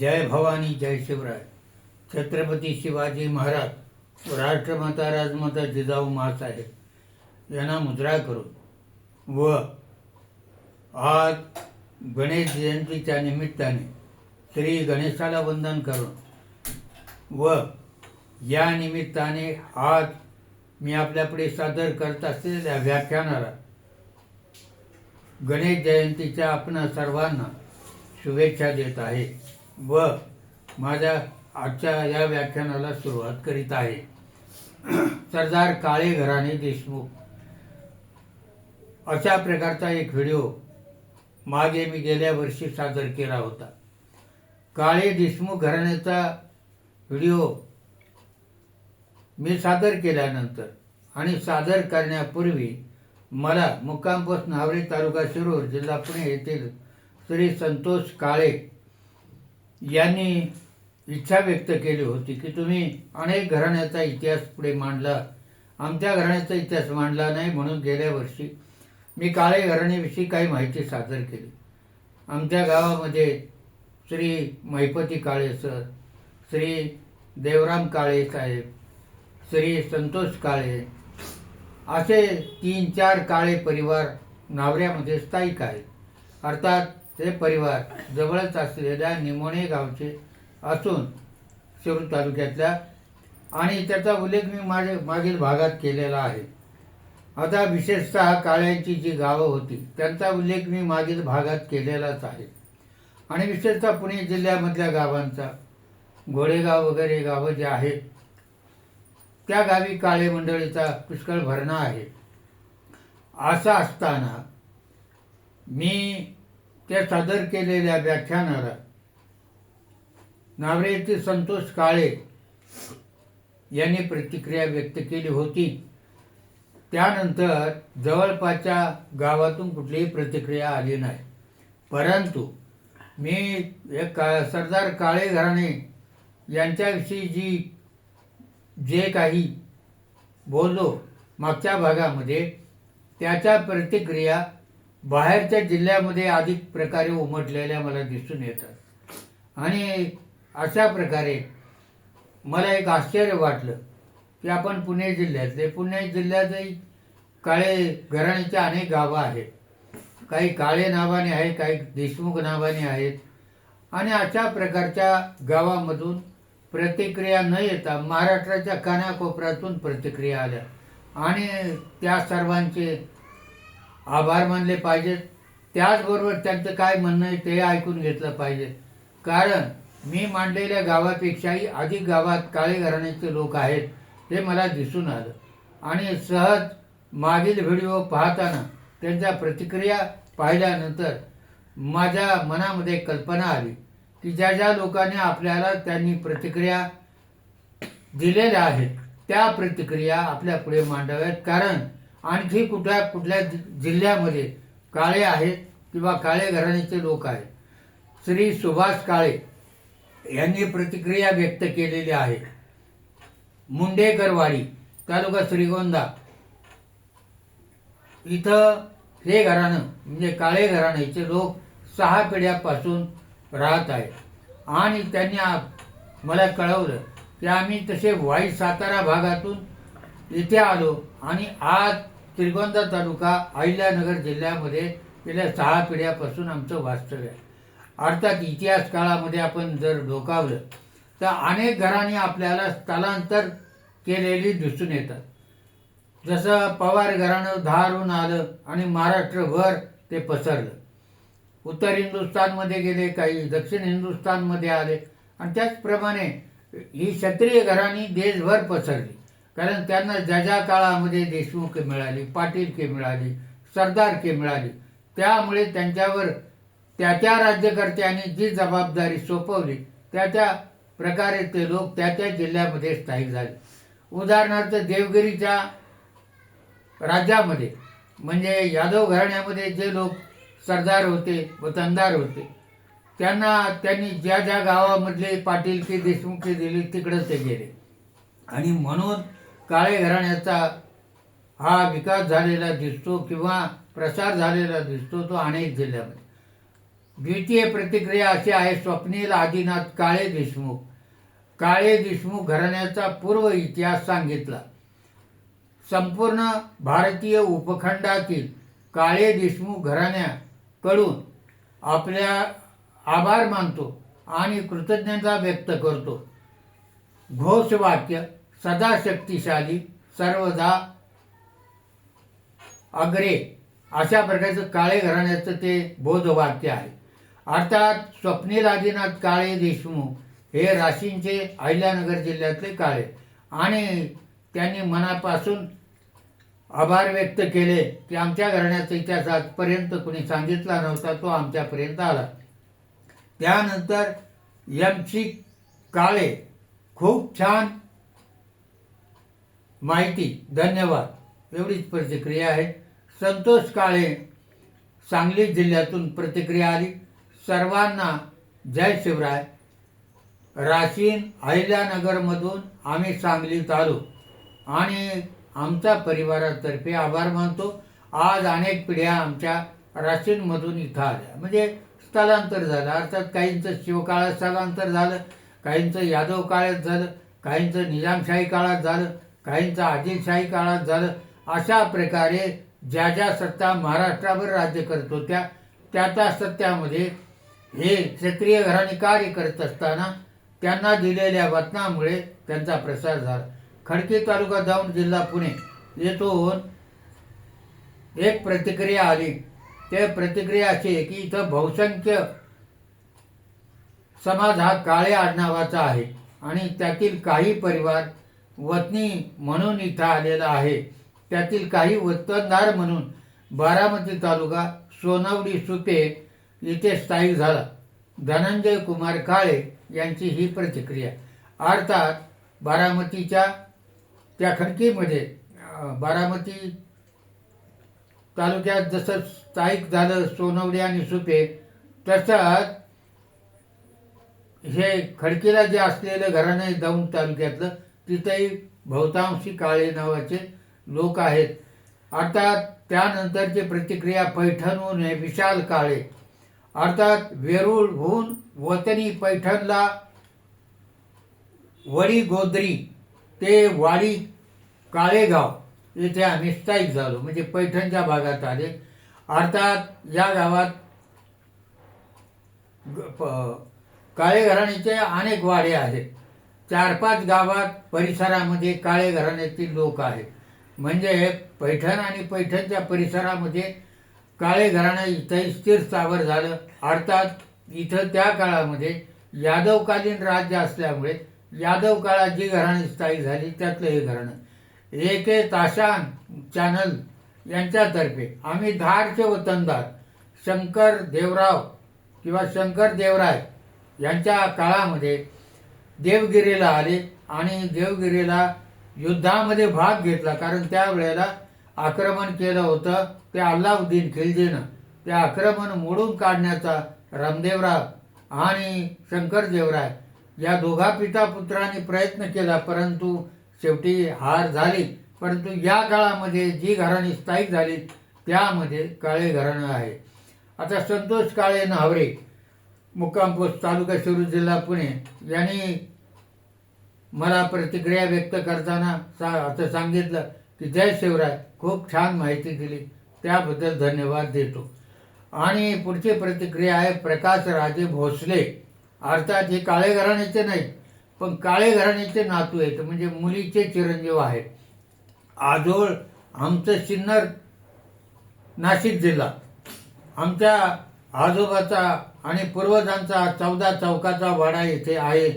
जय भवानी जय शिवराय. छत्रपती शिवाजी महाराज राष्ट्रमाता राजमाता जिजाऊ मासाहेब यांना मुद्रा करून व आज गणेश जयंतीच्या निमित्ताने श्री गणेशाला वंदन करून व या निमित्ताने आज मी आपल्यापुढे सादर करत असलेल्या व्याख्यानाला गणेश जयंतीच्या आपण सर्वांना शुभेच्छा देत आहे. व माझ्या आजच्या या व्याख्यानाला सुरुवात करीत आहे. सरदार काळे घराणे देशमुख. अशा प्रकारचा एक व्हिडिओ मागे मी गेल्या वर्षी सादर केला होता. काळे देशमुख घराण्याचा व्हिडिओ मी सादर केल्यानंतर आणि सादर करण्यापूर्वी मला मुक्काम नावरे तालुका शिरूर जिल्हा पुणे येथील श्री संतोष काळे यांनी इच्छा व्यक्त केली होती की तुम्ही अनेक घराण्याचा इतिहास पुढे मांडला. आमच्या घराण्याचा इतिहास मांडला नाही म्हणून गेल्या वर्षी मी काळे घराण्याविषयी काही माहिती सादर केली. आमच्या गावामध्ये श्री महिपती काळे सर श्री देवराम काळे साहेब श्री संतोष काळे असे तीन चार काळे परिवार नावऱ्यामध्ये स्थायिक आहेत. अर्थात हे परिवार जवळच असलेल्या निमोणे गावचे असून शिरूर तालुक्यातल्या आणि त्याचा उल्लेख मी माझे मागील भागात केलेला आहे. आता विशेषतः काळ्यांची जी गावं होती त्यांचा उल्लेख मी मागील भागात केलेलाच आहे. आणि विशेषतः पुणे जिल्ह्यामधल्या गावांचा. घोडेगाव वगैरे गावं जे आहेत त्या गावी काळे मंडळीचा पुष्कळ भरणा आहे. असं असताना मी त्या सादर केलेल्या व्याख्यानाला. नावरेचे संतोष काळे यांनी प्रतिक्रिया व्यक्त केली होती. त्यानंतर जवळपासच्या गावातून कुठलीही प्रतिक्रिया आली नाही. परंतु मी एक का सरदार काळे घराणे यांच्याविषयी जी जे काही बोललो मागच्या भागामध्ये त्याच्या प्रतिक्रिया बाहेरच्या जिल्ह्यामध्ये अधिक प्रकारे उमटलेल्या मला दिसून येतात. आणि अशा प्रकारे मला एक आश्चर्य वाटलं की आपण पुणे जिल्ह्यातले पुणे जिल्ह्यातही काळे घराण्याचे अनेक गावं आहेत. काही काळे नावाने आहे काही देशमुख नावाने आहेत. आणि अशा प्रकारच्या गावामधून प्रतिक्रिया न येता महाराष्ट्राच्या कानाकोपऱ्यातून प्रतिक्रिया आल्या. आणि त्या सर्वांचे आभार मानले पाहिजेत. त्याचबरोबर त्यांचं काय म्हणणं आहे ते ऐकून घेतलं पाहिजे. कारण मी मांडलेल्या गावापेक्षाही अधिक गावात काळे घराण्याचे लोक आहेत हे मला दिसून आलं. आणि सहज मागील व्हिडिओ पाहताना त्यांच्या प्रतिक्रिया पाहिल्यानंतर माझ्या मनामध्ये कल्पना आली की ज्या ज्या लोकांनी आपल्याला त्यांनी प्रतिक्रिया दिलेल्या आहेत त्या प्रतिक्रिया आपल्या पुढे मांडाव्यात. कारण आणखी कुठल्या कुठल्या जिल्ह्यामध्ये काळे आहेत किंवा काळे घराण्याचे लोक आहेत? श्री सुभाष काळे यांनी प्रतिक्रिया व्यक्त केलेली आहे. मुंडेकरवाडी तालुका श्रीगोंदा. इथं हे घराणं म्हणजे काळे घराण्याचे लोक सहा पिढ्यापासून राहत आहेत. आणि त्यांनी मला कळवलं की आम्ही तसे वाई सातारा भागातून इथे आलो आणि आज श्रीगोंदा तालुका अहिल्यानगर जिल्ह्यामध्ये गेल्या सहा पिढ्यापासून आमचं वास्तव्य आहे. अर्थात इतिहास काळामध्ये आपण जर डोकावलं तर अनेक घरांनी आपल्याला स्थलांतर केलेली दिसून येतात. जसं पवार घराणं धारून आलं आणि महाराष्ट्रभर ते पसरलं. उत्तर हिंदुस्थानमध्ये गेले काही दक्षिण हिंदुस्थानमध्ये आले. आणि त्याचप्रमाणे ही क्षत्रिय घराणी देशभर पसरली. कारण त्यांना ज्या ज्या काळामध्ये देशमुख मिळाली पाटीलकी मिळाली सरदारकी मिळाली त्यामुळे त्यांच्यावर त्या त्या राज्यकर्त्यांनी जी जबाबदारी सोपवली त्या त्या प्रकारे ते लोक त्या त्या जिल्ह्यामध्ये स्थायिक झाले. उदाहरणार्थ देवगिरीच्या राज्यामध्ये म्हणजे यादव घराण्यामध्ये जे लोक सरदार होते वतनदार होते त्यांना त्यांनी ज्या ज्या गावामधले पाटीलके देशमुखी दिली तिकडं ते गेले. आणि म्हणून काळे घराण्याचा हा विकास झालेला दिसतो किंवा प्रसार झालेला दिसतो तो अनेक जिल्ह्यामध्ये. द्वितीय प्रतिक्रिया अशी आहे स्वप्नील आदिनाथ काळे देशमुख. काळे देशमुख घराण्याचा पूर्व इतिहास सांगितला. संपूर्ण भारतीय उपखंडातील काळे देशमुख घराण्याकडून आपल्या आभार मानतो आणि कृतज्ञता व्यक्त करतो. घोषवाक्य सदा शक्तिशाली सर्वदा अग्रे. अशा प्रकारचं काळे घराण्याचं ते बोधवाक्य आहे. अर्थात स्वप्नील आदिनाथ काळे देशमुख हे राशींचे अहिल्यानगर जिल्ह्यातले काळे. आणि त्यांनी मनापासून आभार व्यक्त केले की आमच्या घराण्याचा इतिहास आजपर्यंत कोणी सांगितला नव्हता तो आमच्यापर्यंत आला. त्यानंतर एम सी काळे खूप छान माहिती धन्यवाद. एवढीच प्रतिक्रिया आहे. संतोष काळे सांगली जिल्ह्यातून प्रतिक्रिया आली. सर्वांना जय शिवराय. राशीन अहिल्यानगरमधून आम्ही सांगलीत आलो आणि आमच्या परिवारातर्फे आभार मानतो. आज अनेक पिढ्या आमच्या राशीनमधून इथं आल्या. म्हणजे स्थलांतर झालं. अर्थात काहींचं शिवकाळात स्थलांतर झालं काहींचं यादव काळात झालं काहींचं निजामशाही काळात झालं. काहींचा आदिलशाही काळात झालं अशा प्रकारे ज्या ज्या सत्ता महाराष्ट्रावर राज्य करत होत्या त्या त्या सत्यामध्ये हे क्षत्रिय घराणे कार्य करत असताना त्यांना दिलेल्या वतनामुळे त्यांचा प्रसार झाला. खडकी तालुका जाऊन जिल्हा पुणे येथून एक प्रतिक्रिया आली. ते प्रतिक्रिया अशी आहे की इथं बहुसंख्य समाज हा काळे आडनावाचा आहे आणि त्यातील काही परिवार वतनी म्हणून इथं आलेला आहे. त्यातील काही वतनदार म्हणून बारामती तालुका सोनवडी सुपे इथे स्थायिक झाला. धनंजय कुमार काळे यांची ही प्रतिक्रिया. अर्थात बारामतीच्या त्या खडकीमध्ये बारामती तालुक्यात जसं स्थायिक झालं सोनवडी आणि सुपे तसंच हे खडकीला जे असलेलं घराणं दौंड तालुक्यातलं तिथेही बहुतांशी काळे नावाचे लोक आहेत. अर्थात त्यानंतरची प्रतिक्रिया पैठणहून आहे विशाल काळे. अर्थात वेरूळहून वतनी पैठणला वडी गोदरी ते वाडी काळेगाव येथे आम्ही स्थायिक झालो म्हणजे पैठणच्या भागात आले. अर्थात या गावात ग- काळे घराण्याचे अनेक वाडे आहेत. चार पाच गावात परिसरामध्ये काळे घराण्यातील लोक आहेत. म्हणजे पैठण आणि पैठणच्या परिसरामध्ये काळे घराणं इथंही स्थिर स्थावर झालं. अर्थात इथं त्या काळामध्ये यादवकालीन राज्य असल्यामुळे यादव काळात जी घराणी स्थायी झाली त्यातलं हे घराणं. एक ताशान चॅनल यांच्यातर्फे आम्ही धारचे वतनदार शंकर देवराव किंवा शंकर देवराय यांच्या काळामध्ये देवगिरीला आले आणि देवगिरीला युद्धामध्ये भाग घेतला. कारण त्यावेळेला आक्रमण केलं होतं. ते अल्लाउद्दीन खिलजीनं. ते आक्रमण मोडून काढण्याचा रामदेवराव आणि शंकरदेवराय या दोघा पिता पुत्रांनी प्रयत्न केला परंतु शेवटी हार झाली. परंतु या काळामध्ये जी घराणी स्थायिक झाली त्यामध्ये काळे घराणं आहे. आता संतोष काळे नावरे मुक्काम पोस्ट तालुका शिरूर जिल्हा पुणे यांनी मला प्रतिक्रिया व्यक्त करताना सा असं सांगितलं की जय शिवराय खूप छान माहिती दिली. त्याबद्दल धन्यवाद देतो. आणि पुढची प्रतिक्रिया आहे प्रकाश राजे भोसले. अर्थात हे काळे घराण्याचे नाही पण काळे घराण्याचे नातू आहेत म्हणजे मुलीचे चिरंजीव आहेत. आजोळ आमचं सिन्नर नाशिक जिल्हा. आमच्या आजोबाचा आणि पूर्वजांचा चौदा चौकाचा वाडा येथे आहे.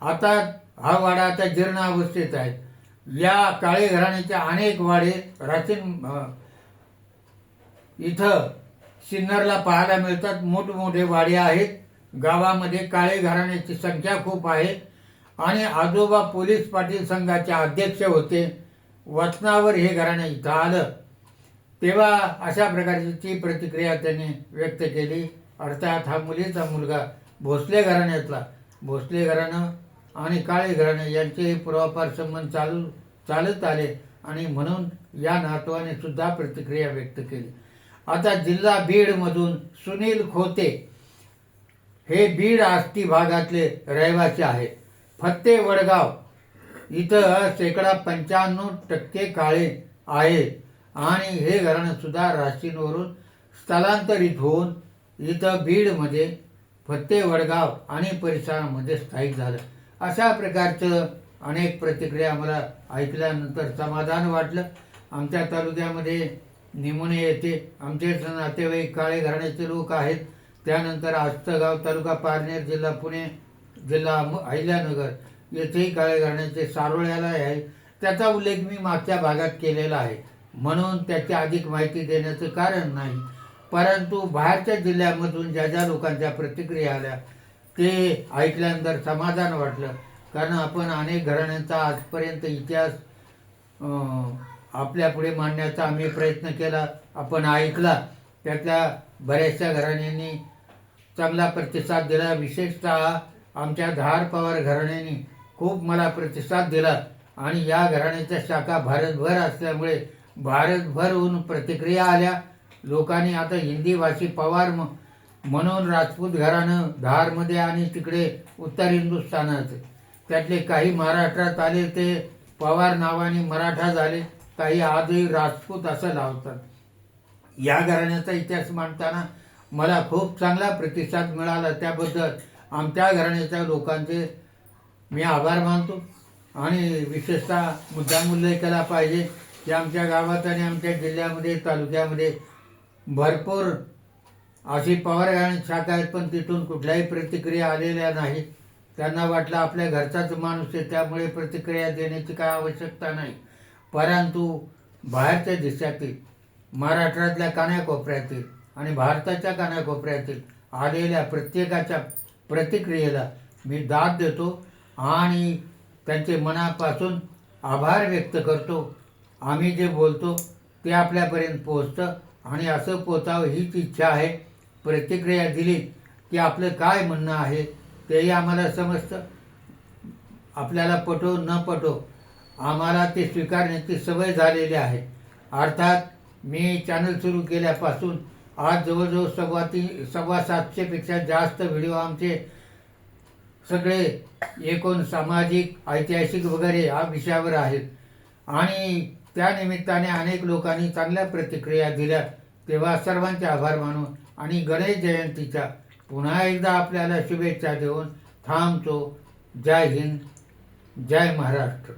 आता हा वाडा आता जीर्ण अवस्थेत आहे या काळे घराण्याचे अनेक वाडे प्राचीन इथं सिन्नरला पाहायला मिळतात. मोठमोठे वाडे आहेत. गावामध्ये काळे घराण्याची संख्या खूप आहे. आणि आजोबा पोलीस पाटील संघाचे अध्यक्ष होते. वचनावर हे घराणे इथं आलं. तेव्हा अशा प्रकारची ती प्रतिक्रिया त्यांनी व्यक्त केली. अर्थात हा मुलीचा मुलगा भोसले घराण्यातला. भोसले घराणं आणि काळे घराणे यांचेही पूर्वापार संबंध चालू चालत आले आणि म्हणून या नातवाने सुद्धा प्रतिक्रिया व्यक्त केली. आता जिल्हा बीडमधून सुनील खोते हे बीड आष्टी भागातले रहिवासी आहेत. फत्ते वडगाव इथं शेकडा पंच्याण्णव टक्के काळे आहे आणि हे घराणं सुद्धा राशींवरून स्थलांतरित होऊन इथं बीडमध्ये फत्ते वडगाव आणि परिसरामध्ये स्थायिक झालं. अशा प्रकारचं अनेक प्रतिक्रिया आम्हाला ऐकल्यानंतर समाधान वाटलं. आमच्या तालुक्यामध्ये निमोने येथे आमचे नातेवाईक काळे घराण्याचे लोक आहेत. त्यानंतर आस्तगाव तालुका पारनेर जिल्हा पुणे जिल्हा अहिल्यानगर येथेही काळे घराण्याचे सारोळ्याला आहे. त्याचा उल्लेख मी मागच्या भागात केलेला आहे. म्हणून त्याची अधिक माहिती देण्याचं कारण नाही. परंतु बाहेरच्या जिल्ह्यामधून ज्या ज्या लोकांच्या प्रतिक्रिया आल्या ते ऐकल्यानंतर समाधान वाटलं. कारण आपण अनेक घराण्यांचा आजपर्यंत इतिहास आपल्यापुढे आपल्या पुढे मांडण्याचा आम्ही प्रयत्न केला. आपण ऐकला. त्यातल्या बऱ्याचशा घराण्यांनी चांगला प्रतिसाद दिला. विशेषतः आमच्या धार पवार घराण्याने खूप मला प्रतिसाद दिला. आणि या घराण्याच्या शाखा भारतभर असल्यामुळे भारतभरहून प्रतिक्रिया आल्या. लोकांनी आता हिंदी भाषी पवार म- म्हणून राजपूत घराणं धारमध्ये आणि तिकडे उत्तर हिंदुस्थानात. त्यातले काही महाराष्ट्रात आले ते पवार नावाने मराठा झाले काही आजही राजपूत असं लावतात. या घराण्याचा इतिहास मांडताना मला खूप चांगला प्रतिसाद मिळाला. त्याबद्दल आमच्या घराण्याच्या लोकांचे मी आभार मानतो आणि विशेषतः मुद्दाम उल्लेख केला पाहिजे की आमच्या गावात आणि आमच्या जिल्ह्यामध्ये तालुक्यामध्ये भरपूर अशी पवार घराणी शाखा आहेत पण तिथून कुठल्याही प्रतिक्रिया आलेल्या नाहीत. त्यांना वाटलं आपल्या घरचाच माणूस आहे त्यामुळे प्रतिक्रिया देण्याची काय आवश्यकता नाही. परंतु बाहेरच्या देशातील महाराष्ट्रातल्या कानाकोपऱ्यातील आणि भारताच्या कानाकोपऱ्यातील आलेल्या प्रत्येकाच्या प्रतिक्रियेला मी दाद देतो आणि त्यांचे मनापासून आभार व्यक्त करतो. आम्ही जे बोलतो ते आपल्यापर्यंत पोचतं आणि असं पोचावं हीच इच्छा आहे. प्रतिक्रिया दिली की आपलं काय म्हणणं आहे तेही आम्हाला समजतं. आपल्याला पटो न पटो आम्हाला ते स्वीकारण्याची सवय झालेली आहे. अर्थात मी चॅनल सुरू केल्यापासून आज जवळजवळ सव्वा तीन सव्वा सातशेपेक्षा जास्त व्हिडिओ आमचे सगळे एकूण सामाजिक ऐतिहासिक वगैरे या विषयावर आहेत. आणि त्यानिमित्ताने अनेक लोकांनी चांगल्या प्रतिक्रिया दिल्या. तेव्हा सर्वांचे आभार मानून आणि गणेश जयंतीच्या पुन्हा एकदा आपल्याला शुभेच्छा देऊन थांबतो. जय हिंद जय महाराष्ट्र.